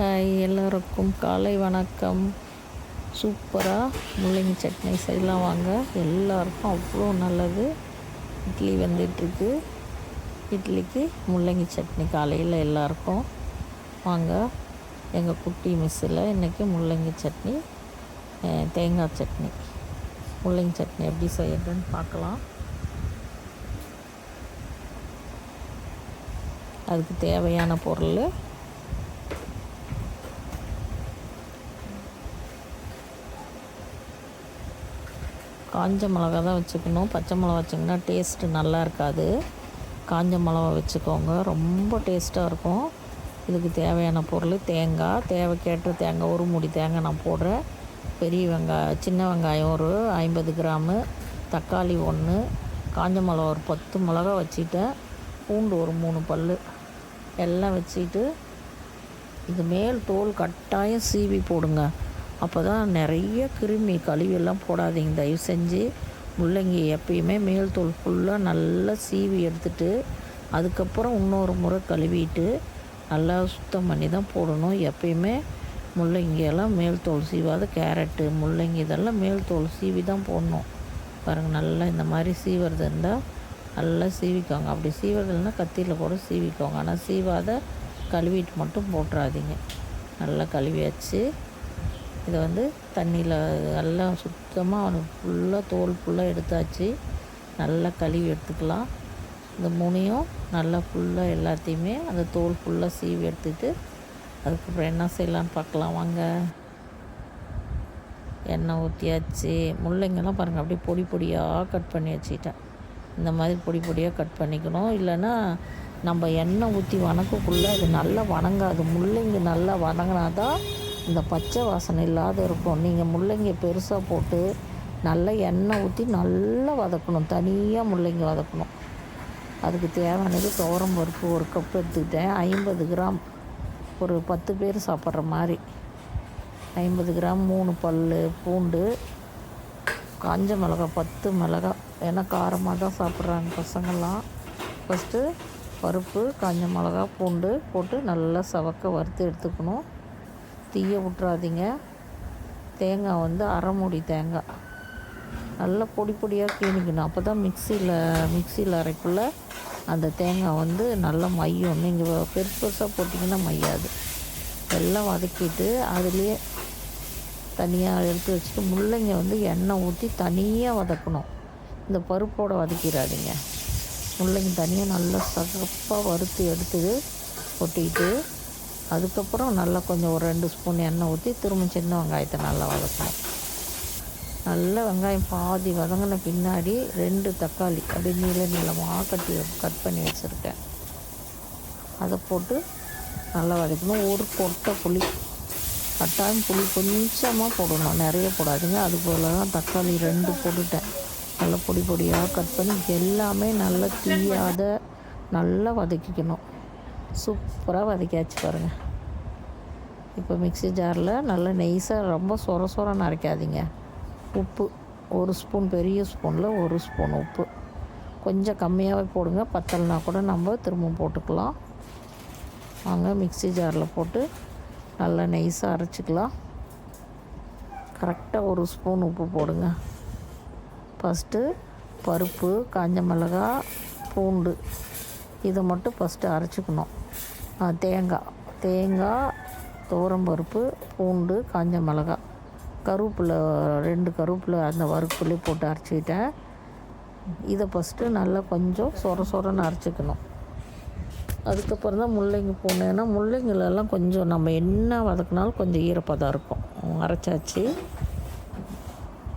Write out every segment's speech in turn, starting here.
Hi எல்லோருக்கும் காலை வணக்கம். சூப்பராக முள்ளங்கி சட்னி செய்யலாம் வாங்க. எல்லாருக்கும் அவ்வளோ நல்லது. இட்லி வந்துட்டுருக்கு. இட்லிக்கு முள்ளங்கி சட்னி காலையில் எல்லாருக்கும். வாங்க. எங்கள் குட்டி மிஸ்ஸில் இன்றைக்கி முள்ளங்கி சட்னி தேங்காய் சட்னி. முள்ளங்கி சட்னி எப்படி செய்யறதுன்னு பார்க்கலாம். அதுக்கு தேவையான பொருள் காஞ்ச மிளகா தான் வச்சுக்கணும். பச்சை மிளகா வச்சிங்கன்னா டேஸ்ட்டு நல்லா இருக்காது. காஞ்ச மிளகா வச்சுக்கோங்க. ரொம்ப டேஸ்ட்டாக இருக்கும். இதுக்கு தேவையான பொருள் தேங்காய். தேவைக்கேற்ற தேங்காய் ஒரு மூடி தேங்காய் நான் போடுறேன். பெரிய வெங்காயம் சின்ன வெங்காயம் ஒரு ஐம்பது கிராமு. தக்காளி ஒன்று காஞ்ச மிளகா ஒரு பத்து மிளகா வச்சுட்டேன். பூண்டு ஒரு மூணு பல் எல்லாம் வச்சுட்டு இது மேல் தோல் கட்டாயம் சீவி போடுங்க. அப்போ தான் நிறைய கிருமி கழிவெல்லாம் போடாதீங்க. தயவு செஞ்சு முள்ளங்கி எப்பயுமே மேல் தோல் ஃபுல்லாக நல்லா சீவி எடுத்துட்டு அதுக்கப்புறம் இன்னொரு முறை கழுவிட்டு நல்லா சுத்தம் பண்ணி தான் போடணும். எப்பயுமே முள்ளங்கியெல்லாம் மேல் தோல் சீவாத கேரட்டு முள்ளங்கி இதெல்லாம் மேல் தோல் சீவி தான் போடணும். பாருங்கள் நல்லா இந்த மாதிரி சீவுறது இருந்தால் நல்லா சீவிக்கோங்க. அப்படி சீவுறது கத்தியில் கூட சீவிக்கோங்க. ஆனால் சீவாத கழுவிட்டு மட்டும் போட்டுறாதீங்க. நல்லா கழுவியாச்சு இதை வந்து தண்ணியில் நல்லா சுத்தமாக அவனுக்கு ஃபுல்லாக தோல் ஃபுல்லாக எடுத்தாச்சு. நல்லா கழுவி எடுத்துக்கலாம். இந்த முனியும் நல்லா ஃபுல்லாக எல்லாத்தையுமே அந்த தோல் ஃபுல்லாக சீவி எடுத்துட்டு அதுக்கப்புறம் என்ன செய்யலான்னு பார்க்கலாம். வாங்க. எண்ணெய் ஊற்றியாச்சு முள்ளங்கெல்லாம் பாருங்கள் அப்படியே பொடி பொடியாக கட் பண்ணி வச்சுக்கிட்டேன். இந்த மாதிரி பொடி பொடியாக கட் பண்ணிக்கணும். இல்லைன்னா நம்ம எண்ணெய் ஊற்றி வணக்கக்குள்ளே அது நல்லா வணங்காது. முள்ளங்கி நல்லா வணங்கினா தான் இந்த பச்சை வாசனை இல்லாத இருக்கும். நீங்கள் முள்ளங்கி பெருசாக போட்டு நல்லா எண்ணெய் ஊற்றி நல்லா வதக்கணும். தனியாக முள்ளங்கி வதக்கணும். அதுக்கு தேவையானது துவரம் பருப்பு ஒரு கப் எடுத்துக்கிட்டேன். ஐம்பது கிராம் ஒரு பத்து பேர் சாப்பிட்ற மாதிரி. ஐம்பது கிராம் மூணு பல் பூண்டு காஞ்ச மிளகா பத்து மிளகா ஏன்னா காரமாக தான் சாப்பிட்றாங்க பசங்கள்லாம். ஃபஸ்ட்டு பருப்பு காஞ்ச மிளகா பூண்டு போட்டு நல்லா சவக்க வறுத்து எடுத்துக்கணும். தீயை விட்றாதீங்க தேங்காய் வந்து அரை மூடி தேங்காய். நல்லா பொடி பொடியாக கீணிக்கணும் அப்போ தான் மிக்சியில் மிக்சியில் அரைக்குள்ள அந்த தேங்காய் வந்து நல்லா மையும் நீங்கள் பெருசு பெருசாக போட்டிங்கன்னா மையாது எல்லாம் வதக்கிட்டு அதுலேயே தனியாக எடுத்து வச்சுட்டு முள்ளங்கி வந்து எண்ணெய் ஊற்றி தனியாக வதக்கணும். இந்த பருப்போடு வதக்கிடாதீங்க. முள்ளங்கி தனியாக நல்லா சகப்பாக வறுத்து எடுத்து கொட்டிக்கிட்டு அதுக்கப்புறம் நல்லா கொஞ்சம் ஒரு ரெண்டு ஸ்பூன் எண்ணெய் ஊற்றி திரும்ப சின்ன வெங்காயத்தை நல்லா வதக்கணும். நல்ல வெங்காயம் பாதி வதங்கின பின்னாடி ரெண்டு தக்காளி அப்படியே நீள நீளமாக கட்டி கட் பண்ணி வச்சுருக்கேன். அதை போட்டு நல்லா வதக்கணும். ஒரு கொட்டை புளி கட்டாயம் புளி கொஞ்சமாக போடணும். நிறைய போடாதீங்க. அது போல் தான் தக்காளி ரெண்டு போட்டுட்டேன். நல்லா பொடி பொடியாக கட் பண்ணி எல்லாமே நல்லா தீயாத நல்லா வதக்கிக்கணும். சூப்பராக வதக்கியாச்சு பாருங்கள் இப்போ மிக்ஸி ஜாரில் நல்லா நெய்ஸாக ரொம்ப சொர சொரன்னு அரைக்காதீங்க உப்பு ஒரு ஸ்பூன் பெரிய ஸ்பூனில் ஒரு ஸ்பூன் உப்பு. கொஞ்சம் கம்மியாகவே போடுங்க. பத்தலைனா கூட நம்ம திரும்ப போட்டுக்கலாம். வாங்க மிக்ஸி ஜாரில் போட்டு நல்லா நெய்ஸாக அரைச்சிக்கலாம். கரெக்டாக ஒரு ஸ்பூன் உப்பு போடுங்க. ஃபஸ்ட்டு பருப்பு காஞ்ச மிளகா பூண்டு இதை மட்டும் ஃபஸ்ட்டு அரைச்சிக்கணும். தேங்காய். தேங்காய் துவரம்பருப்பு பூண்டு காஞ்ச மிளகா. கருவேப்பிலை ரெண்டு கருவேப்பிலை அந்த வறுப்புலேயே போட்டு அரைச்சிக்கிட்டேன். இதை ஃபஸ்ட்டு நல்லா கொஞ்சம் சொர சொரன்னு அரைச்சிக்கணும். அதுக்கப்புறம் தான் முள்ளங்கி போடணும். ஏன்னா முள்ளங்கிலெல்லாம் கொஞ்சம் நம்ம என்ன வதக்கினாலும் கொஞ்சம் ஈரப்பதம் இருக்கும். அரைச்சாச்சு.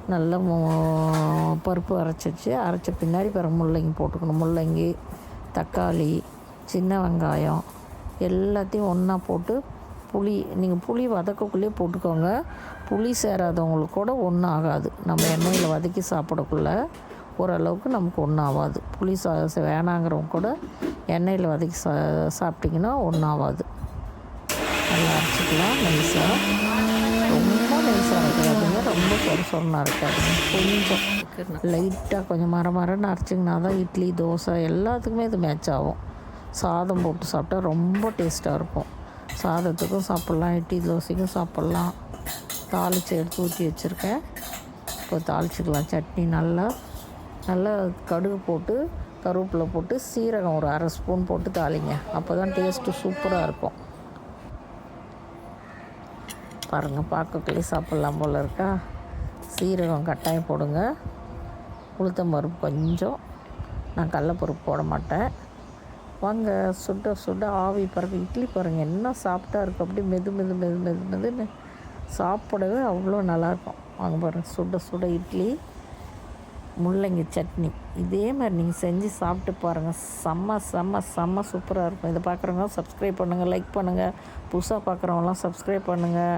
நல்லா மு- பருப்பு அரைச்சிச்சு. அரைச்ச பின்னாடி பிறகு முள்ளங்கி போட்டுக்கணும். முள்ளங்கி தக்காளி சின்ன வெங்காயம். எல்லாத்தையும் ஒன்றா போட்டு புளி நீங்கள் புளி வதக்கக்குள்ளேயே போட்டுக்கோங்க. புளி சேராதவங்களுக்கு கூட ஒன்றும் ஆகாது. நம்ம எண்ணெயில் வதக்கி சாப்பிடக்குள்ள ஓரளவுக்கு நமக்கு ஒன்றும் ஆகாது புளி சா வேணாங்கிறவங்க கூட எண்ணெயில் வதக்கி சா சாப்பிட்டிங்கன்னா ஒன்றும் ஆகாது நல்லா அரைச்சிக்கலாம் நைஸாக ரொம்ப நைஸாக அரைக்காதீங்க. ரொம்ப சொர சொரன்னு அரைக்காதீங்க. கொஞ்சம் லைட்டாக கொஞ்சம் மர மரன்னு அரைச்சிங்கன்னா தான் இட்லி தோசை எல்லாத்துக்குமே இது மேட்ச் ஆகும். சாதம் போட்டு சாப்பிட்டா ரொம்ப டேஸ்ட்டாக இருக்கும். சாதத்துக்கும் சாப்பிட்லாம் இட்லி தோசைக்கும் சாப்பிட்லாம். தாளித்து எடுத்து ஊற்றி வச்சுருக்கேன். இப்போ தாளிச்சிக்கலாம். சட்னி நல்லா நல்லா கடுகு போட்டு கருவேப்பிலை போட்டு சீரகம் ஒரு அரை ஸ்பூன் போட்டு தாளிங்க. அப்போ தான் டேஸ்ட்டு சூப்பராக இருக்கும். பாருங்கள் பார்க்கக்குள்ளே சாப்பிட்லாம் போல் இருக்கா? சீரகம் கட்டாயம் போடுங்க. உளுத்தம் பருப்பு கொஞ்சம். நான் கடலப்பருப்பு போட மாட்டேன். வாங்க சுட சுட ஆவி பறக்க இட்லி பாருங்கள் என்ன சாப்பிட்டா இருக்கும்? அப்படியே மெது மெது மெது மெது மெதுன்னு சாப்பிடவே அவ்வளோ நல்லாயிருக்கும். வாங்க பாருங்கள் சுட சுட இட்லி முள்ளங்கி சட்னி. இதே மாதிரி நீங்கள் செஞ்சு சாப்பிட்டு பாருங்கள் செம்ம செம்ம செம்ம சூப்பராக இருக்கும். இதை பார்க்குறவங்க சப்ஸ்கிரைப் பண்ணுங்கள் லைக் பண்ணுங்கள் புதுசாக பார்க்குறவங்களாம் சப்ஸ்கிரைப் பண்ணுங்கள்